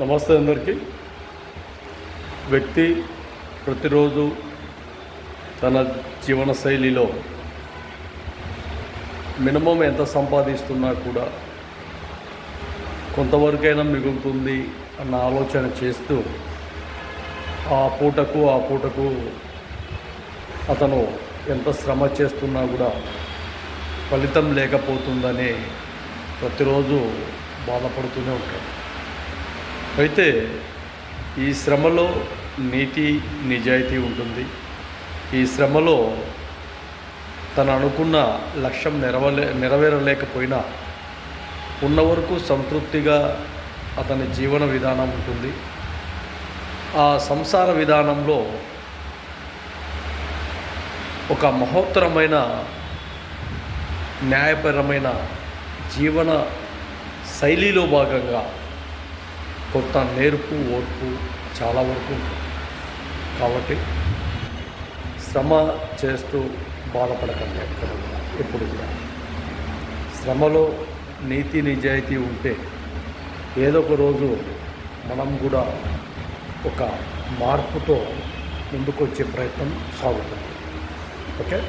నమస్తే అందరికీ. వ్యక్తి ప్రతిరోజు తన జీవన శైలిలో మినిమం ఎంత సంపాదిస్తున్నా కూడా కొంతవరకైనా మిగులుతుంది అన్న ఆలోచన చేస్తూ ఆ పూటకు ఆ పూటకు అతను ఎంత శ్రమ చేస్తున్నా కూడా ఫలితం లేకపోతుందని ప్రతిరోజు బాధపడుతూనే ఉంటాడు. అయితే ఈ శ్రమలో నీతి నిజాయితీ ఉంటుంది. ఈ శ్రమలో తను అనుకున్న లక్ష్యం నెరవలే నెరవేరలేకపోయినా ఉన్న వరకు సంతృప్తిగా అతని జీవన విధానం ఉంటుంది. ఆ సంసార విధానంలో ఒక మహోత్తరమైన న్యాయపరమైన జీవన శైలిలో భాగంగా కొంత నేర్పు ఓర్పు చాలా వరకు కాబట్టి శ్రమ చేస్తూ బాధపడకండి ఎక్కడ కూడా ఎప్పుడు కూడా. శ్రమలో నీతి నిజాయితీ ఉంటే ఏదో ఒక రోజు మనం కూడా ఒక మార్పుతో ముందుకొచ్చే ప్రయత్నం సాగుతుంది. ఓకే?